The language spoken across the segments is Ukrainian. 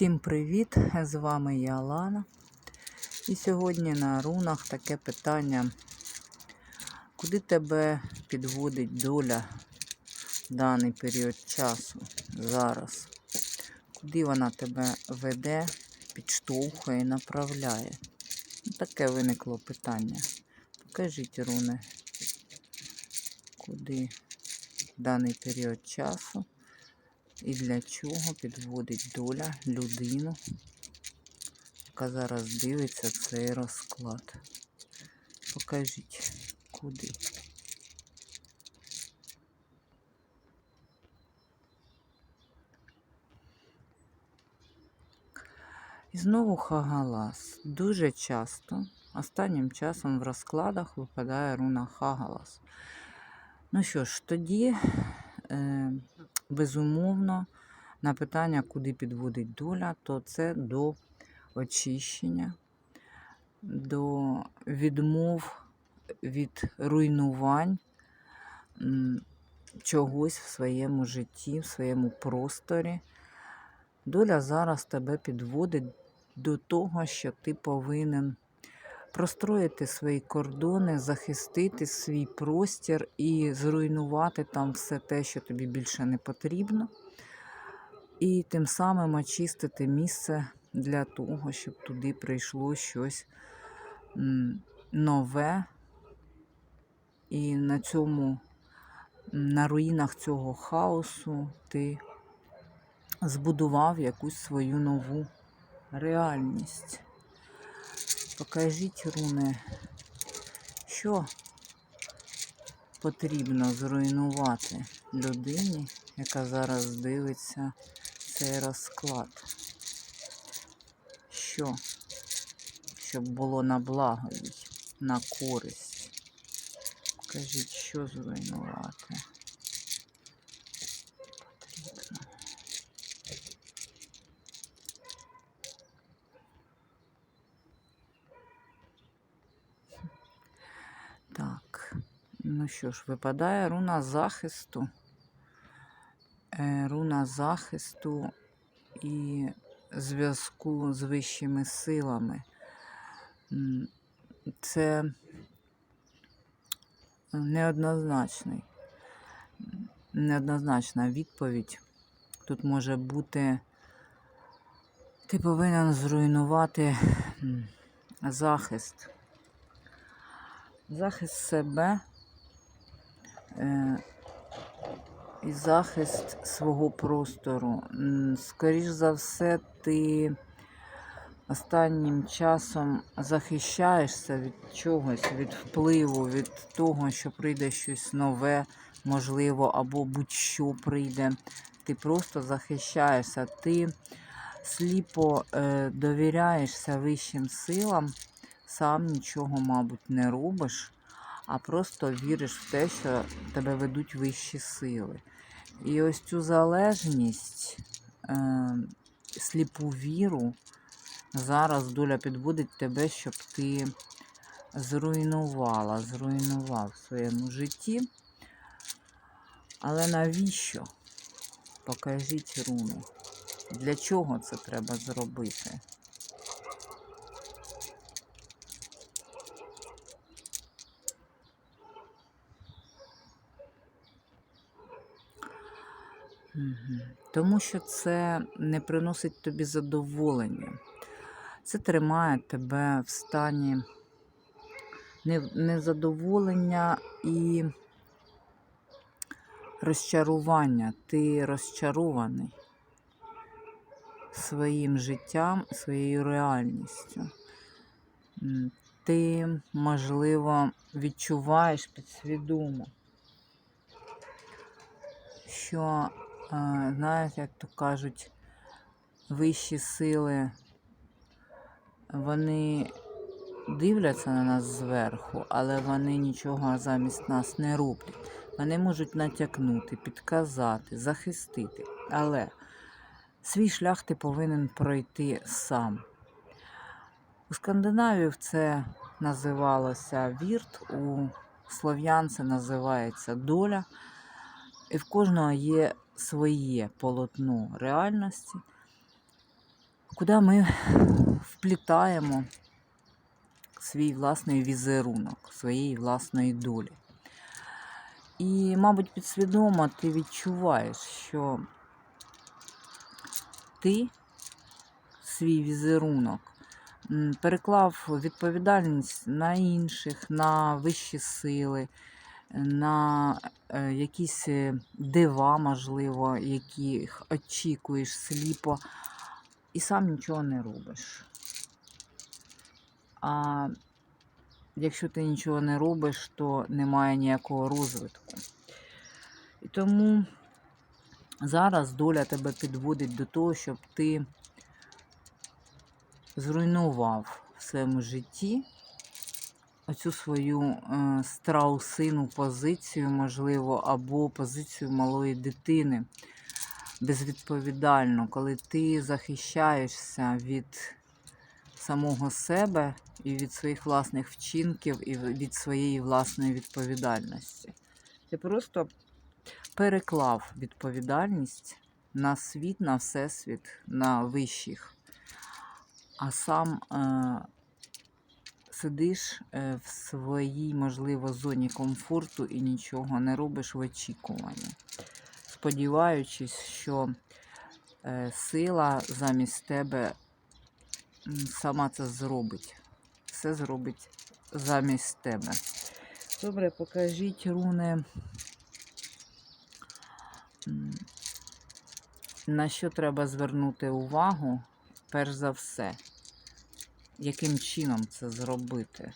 Всім привіт! З вами я Лана. І сьогодні на рунах таке питання, куди тебе підводить доля в даний період часу зараз? Куди вона тебе веде, підштовхує, направляє? Ну, Таке виникло питання. Покажіть руни, куди в даний період часу і для чого підводить доля людину, яка зараз дивиться цей розклад. Покажіть, куди. І знову Хагалас. Дуже часто, останнім часом в розкладах випадає руна Хагалас. Ну що ж, тоді, е, безумовно, на питання, куди підводить доля, то це до очищення, до відмов від руйнувань чогось в своєму житті, в своєму просторі. Доля зараз тебе підводить до того, що ти повинен простроїти свої кордони, захистити свій простір і зруйнувати там все те, що тобі більше не потрібно. І тим самим очистити місце для того, щоб туди прийшло щось нове. І на цьому, на руїнах цього хаосу ти збудував якусь свою нову реальність. Покажіть, руни, що потрібно зруйнувати людині, яка зараз дивиться цей розклад. Що? Щоб було на благо їй, на користь. Покажіть, що зруйнувати. Потрібно. Так, ну що ж, випадає руна захисту. Е, Руна захисту і зв'язку з вищими силами. Це неоднозначний, неоднозначна відповідь. Тут може бути, ти повинен зруйнувати захист. Захист себе і захист свого простору. Скоріш за все, ти останнім часом захищаєшся від чогось, від впливу, від того, що прийде щось нове, можливо, або будь-що прийде. Ти просто захищаєшся. Ти сліпо е, довіряєшся вищим силам, сам нічого, мабуть, не робиш, а просто віриш в те, що тебе ведуть вищі сили. І ось цю залежність, е, сліпу віру, зараз доля підводить тебе, щоб ти зруйнувала, зруйнував в своєму житті. Але навіщо? Покажіть руну. Для чого це треба зробити? Тому що це не приносить тобі задоволення. Це тримає тебе в стані незадоволення і розчарування. Ти розчарований своїм життям, своєю реальністю. Ти, можливо, відчуваєш підсвідомо, що, знаєте, як то кажуть, вищі сили, вони дивляться на нас зверху, але вони нічого замість нас не роблять. Вони можуть натякнути, підказати, захистити. Але свій шлях ти повинен пройти сам. У скандинавів це називалося вірт, у слов'ян це називається доля. І в кожного є своє полотно реальності. куди ми вплітаємо свій власний візерунок, своєї власної долі. І, мабуть, підсвідомо ти відчуваєш, що ти свій візерунок переклав відповідальність на інших, на вищі сили, на е, якісь е, дива, можливо, яких очікуєш сліпо, і сам нічого не робиш. А якщо ти нічого не робиш, то немає ніякого розвитку. І тому зараз доля тебе підводить до того, щоб ти зруйнував в своєму житті оцю свою е, страусину позицію, можливо, або позицію малої дитини безвідповідально, коли ти захищаєшся від самого себе і від своїх власних вчинків, і від своєї власної відповідальності. Ти просто переклав відповідальність на світ, на всесвіт, на вищих, а сам е, сидиш е, в своїй, можливо, зоні комфорту і нічого не робиш в очікуванні, сподіваючись, що е, сила замість тебе сама це зробить. Все зробить замість тебе. Добре, покажіть руни. На що треба звернути увагу, перш за все, яким чином це зробити?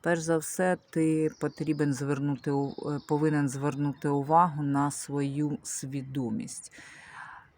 Перш за все, ти потрібен звернути, е, повинен звернути увагу на свою свідомість.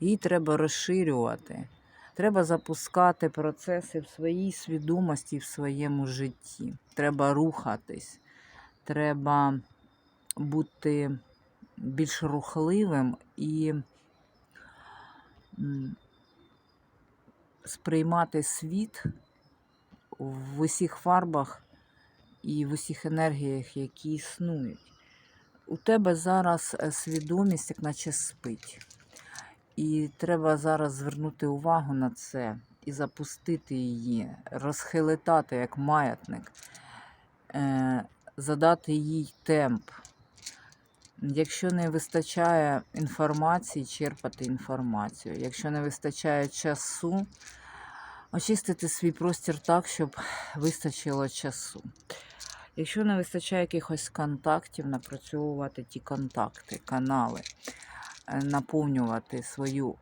Її треба розширювати. Треба запускати процеси в своїй свідомості, в своєму житті. Треба рухатись. Треба бути більш рухливим і сприймати світ в усіх фарбах і в усіх енергіях, які існують. У тебе зараз е, свідомість, як наче спить. І треба зараз звернути увагу на це і запустити її, розхилитати як маятник, е, задати їй темп. Якщо не вистачає інформації, черпати інформацію. Якщо не вистачає часу, очистити свій простір так, щоб вистачило часу. Якщо не вистачає якихось контактів, напрацьовувати ті контакти, канали, е, наповнювати свою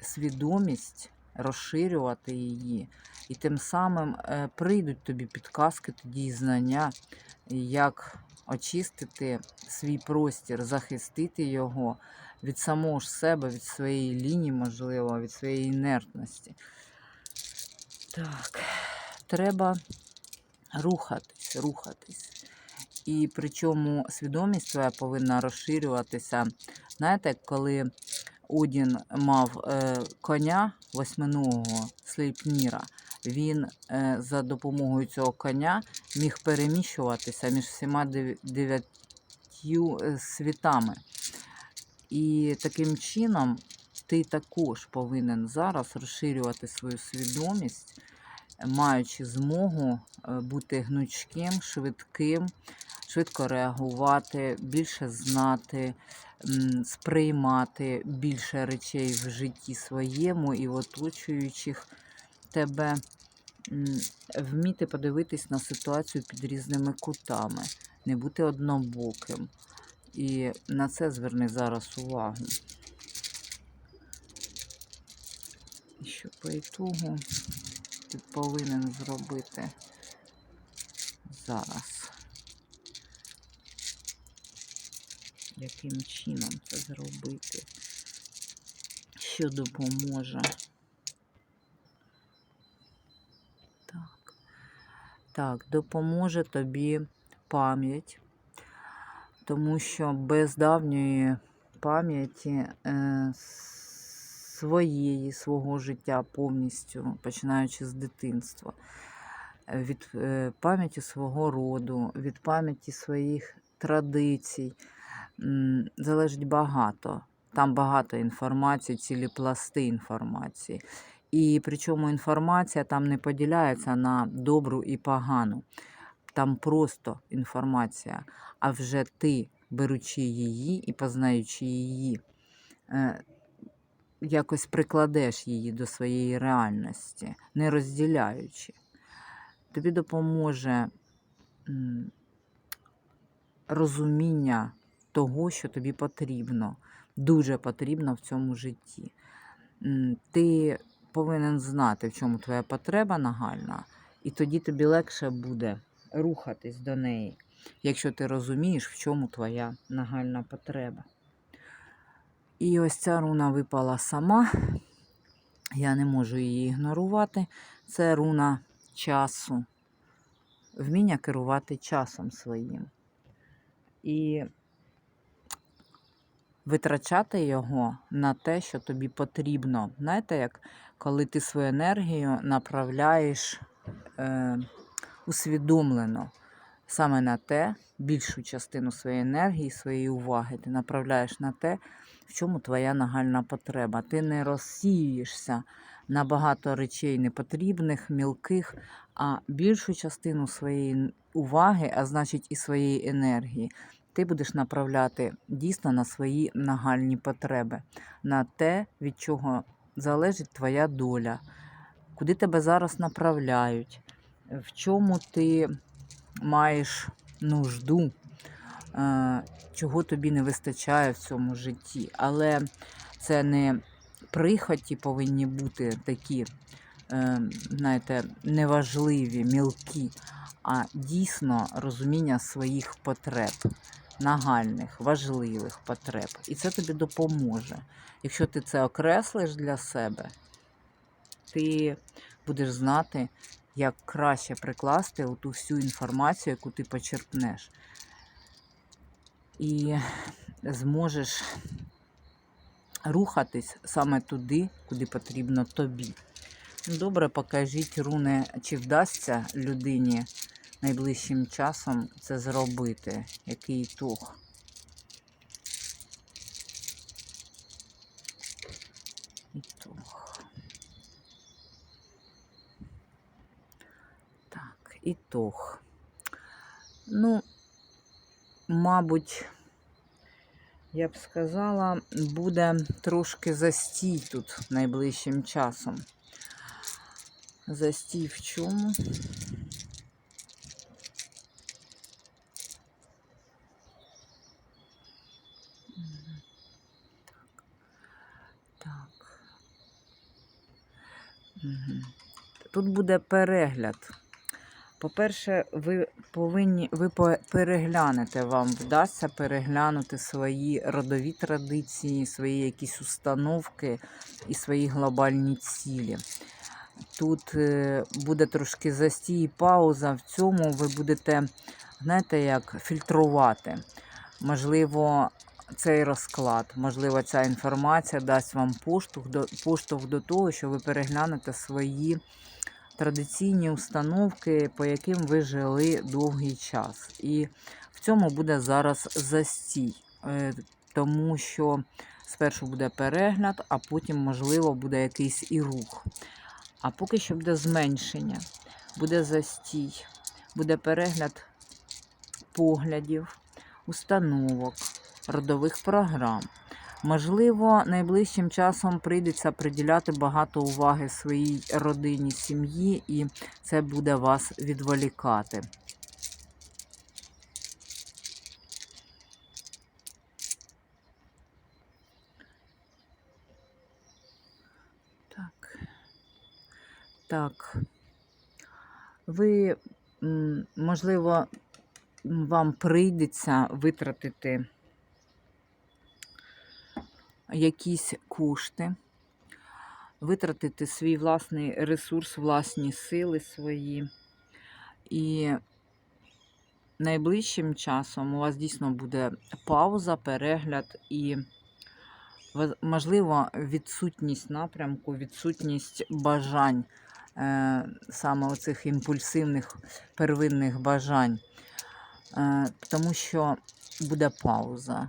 свідомість, розширювати її, і тим самим е, прийдуть тобі підказки, тоді знання, як очистити свій простір, захистити його від самого ж себе, від своєї лінії, можливо, від своєї інертності. Так, треба рухатись, рухатись. І причому свідомість твоя повинна розширюватися. Знаєте, коли Одін мав е, коня восьминогого Слейпніра, він е, за допомогою цього коня міг переміщуватися між всіма дев- дев'ятью е, світами. І таким чином ти також повинен зараз розширювати свою свідомість, маючи змогу е, бути гнучким, швидким, швидко реагувати, більше знати, сприймати більше речей в житті своєму і в оточуючих тебе, вміти подивитись на ситуацію під різними кутами, не бути однобоким. І на це зверни зараз увагу. І Що по ітогу ти повинен зробити зараз. Яким чином це зробити? Що допоможе? Так, допоможе тобі пам'ять, тому що без давньої пам'яті е, своєї, свого життя повністю, починаючи з дитинства, від е, пам'яті свого роду, від пам'яті своїх традицій. М, Залежить багато. Там багато інформації, цілі пласти інформації. І причому інформація там не поділяється на добру і погану. Там просто інформація. А вже ти, беручи її і познаючи її, е, якось прикладеш її до своєї реальності, не розділяючи. Тобі допоможе розуміння того, що тобі потрібно, дуже потрібно в цьому житті. Ти повинен знати, в чому твоя потреба нагальна, і тоді тобі легше буде рухатись до неї, якщо ти розумієш, в чому твоя нагальна потреба. І ось ця руна випала сама. Я не можу її ігнорувати. Це руна часу. Вміння керувати часом своїм. І витрачати його на те, що тобі потрібно. Знаєте, як коли ти свою енергію направляєш е, усвідомлено саме на те, більшу частину своєї енергії, своєї уваги ти направляєш на те, в чому твоя нагальна потреба. Ти не розсіюєшся на багато речей непотрібних, мілких, а більшу частину своєї уваги, а значить і своєї енергії, ти будеш направляти дійсно на свої нагальні потреби, на те, від чого залежить твоя доля, куди тебе зараз направляють, в чому ти маєш нужду, е, чого тобі не вистачає в цьому житті. Але це не прихоті повинні бути такі, е, знаєте, неважливі, мілкі, а дійсно розуміння своїх потреб, нагальних, важливих потреб. І це тобі допоможе. Якщо ти це окреслиш для себе, ти будеш знати, як краще прикласти ту всю інформацію, яку ти почерпнеш. І зможеш рухатись саме туди, куди потрібно тобі. Добре, покажіть, руни, чи вдасться людині найближчим часом це зробити, який ітог. Ітог. Так, ітог. Ну, мабуть, я б сказала, буде трошки застій тут найближчим часом. Застій в чому? Мгм. Так. Так. Мгм. Тут буде перегляд. По-перше, ви повинні, ви переглянете, вам вдасться переглянути свої родові традиції, свої якісь установки і свої глобальні цілі. Тут е, буде трошки застій і пауза. В цьому ви будете, знаєте, як фільтрувати. Можливо, цей розклад, можливо, ця інформація дасть вам поштовх до, поштовх до того, що ви переглянете свої традиційні установки, по яким ви жили довгий час. І в цьому буде зараз застій, е, тому що спершу буде перегляд, а потім, можливо, буде якийсь і рух. А поки що буде зменшення, буде застій, буде перегляд поглядів, установок, родових програм. Можливо, найближчим часом прийдеться приділяти багато уваги своїй родині, сім'ї, і це буде вас відволікати. Так. Так. Ви, можливо, вам прийдеться витратити якісь кошти, витратити свій власний ресурс, власні сили свої. І найближчим часом у вас дійсно буде пауза, перегляд і, можливо, відсутність напрямку, відсутність бажань е, саме оцих імпульсивних первинних бажань. Е, тому що буде пауза.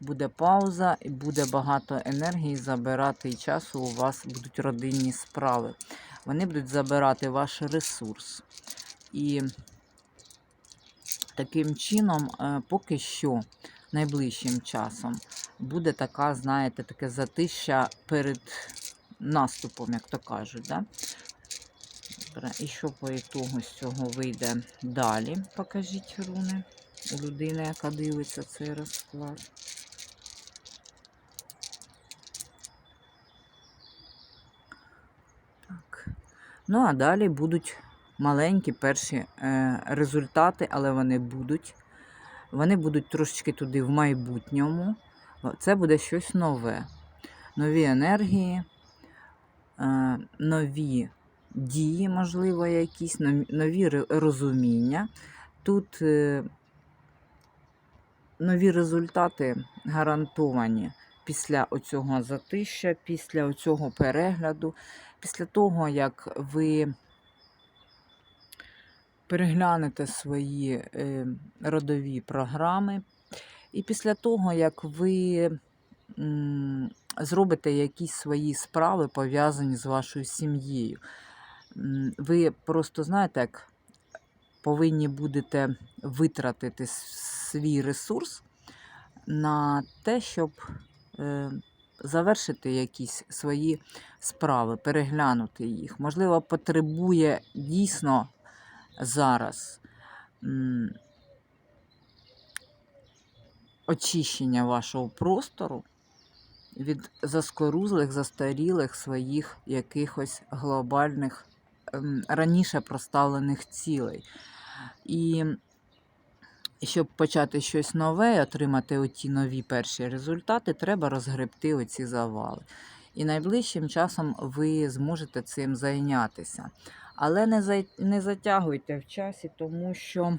Буде пауза і буде багато енергії забирати і часу. У вас будуть родинні справи. Вони будуть забирати ваш ресурс. І таким чином, е, поки що, найближчим часом, буде така, знаєте, таке затища перед наступом, як то кажуть. Да? І що по ітогу з цього вийде далі? Покажіть руни у людини, яка дивиться цей розклад. Ну, а далі будуть маленькі перші е, результати, але вони будуть. Вони будуть трошечки туди в майбутньому. Це буде щось нове. Нові енергії, е, нові дії, можливо, якісь, нові- розуміння. Тут е, нові результати гарантовані після оцього затища, після оцього перегляду, після того, як ви переглянете свої е, родові програми, і після того, як ви зробите якісь свої справи, пов'язані з вашою сім'єю. Ви просто знаєте, як повинні будете витратити свій ресурс на те, щоб е, завершити якісь свої справи, переглянути їх. Можливо, потребує дійсно зараз очищення вашого простору від заскорузлих, застарілих своїх якихось глобальних ем, раніше проставлених цілей. І щоб почати щось нове і отримати оті нові перші результати, треба розгребти оці завали. І найближчим часом ви зможете цим зайнятися. Але не, зай... не затягуйте в часі, тому що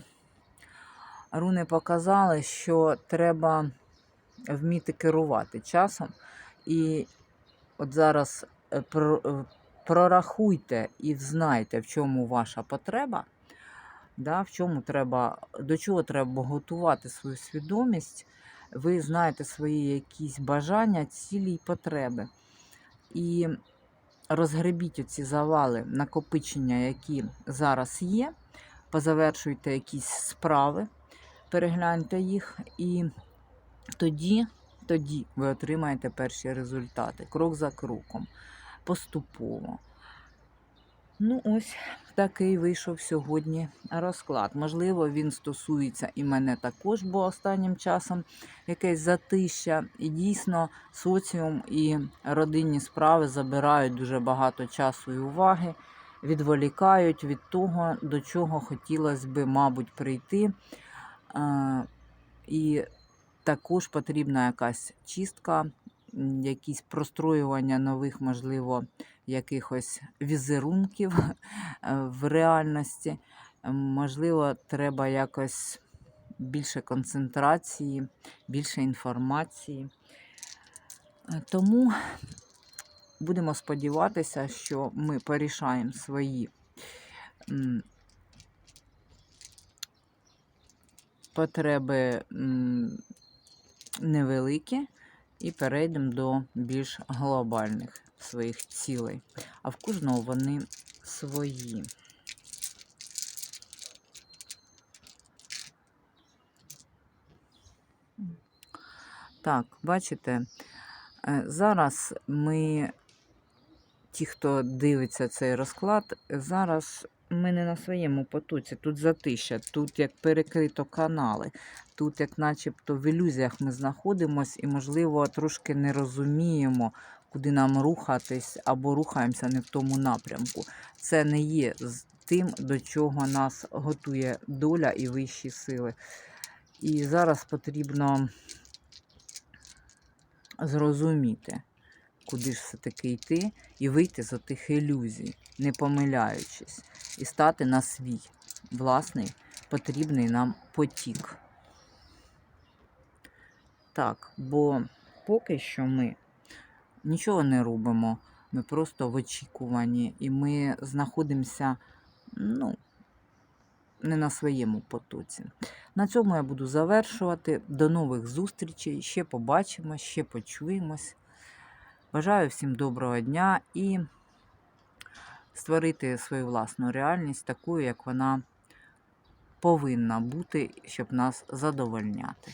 руни показали, що треба вміти керувати часом. І от зараз е, е, прорахуйте і знайте, в чому ваша потреба, да, в чому треба, до чого треба готувати свою свідомість. Ви знаєте свої якісь бажання, цілі й потреби. І розгребіть оці завали, накопичення, які зараз є, позавершуйте якісь справи, перегляньте їх, і тоді, тоді ви отримаєте перші результати, крок за кроком, поступово. Ну, ось такий вийшов сьогодні розклад. Можливо, він стосується і мене також, бо останнім часом якесь затища. І дійсно соціум і родинні справи забирають дуже багато часу і уваги, відволікають від того, до чого хотілося би, мабуть, прийти. І також потрібна якась чистка, якісь простроювання нових, можливо, якихось візерунків е, в реальності. Можливо, треба якось більше концентрації, більше інформації. Е, Тому будемо сподіватися, що ми порішаємо свої потреби невеликі і перейдемо до більш глобальних своїх цілей. А в кожного вони свої. Так, бачите, е, зараз ми, ті, хто дивиться цей розклад, зараз ми не на своєму потоці, тут затища, тут як перекрито канали, тут як начебто в ілюзіях ми знаходимося і, можливо, трошки не розуміємо, куди нам рухатись, або рухаємося не в тому напрямку. Це не є з тим, до чого нас готує доля і вищі сили. І зараз потрібно зрозуміти, куди ж все-таки йти, і вийти з тих ілюзій, не помиляючись, і стати на свій власний потрібний нам потік. Так, бо поки що ми нічого не робимо, Ми просто в очікуванні, і ми знаходимося ну, не на своєму потоці. На цьому я буду завершувати. До нових зустрічей. Ще побачимось, ще почуємось. Бажаю всім доброго дня і створити свою власну реальність таку, як вона повинна бути, щоб нас задовольняти.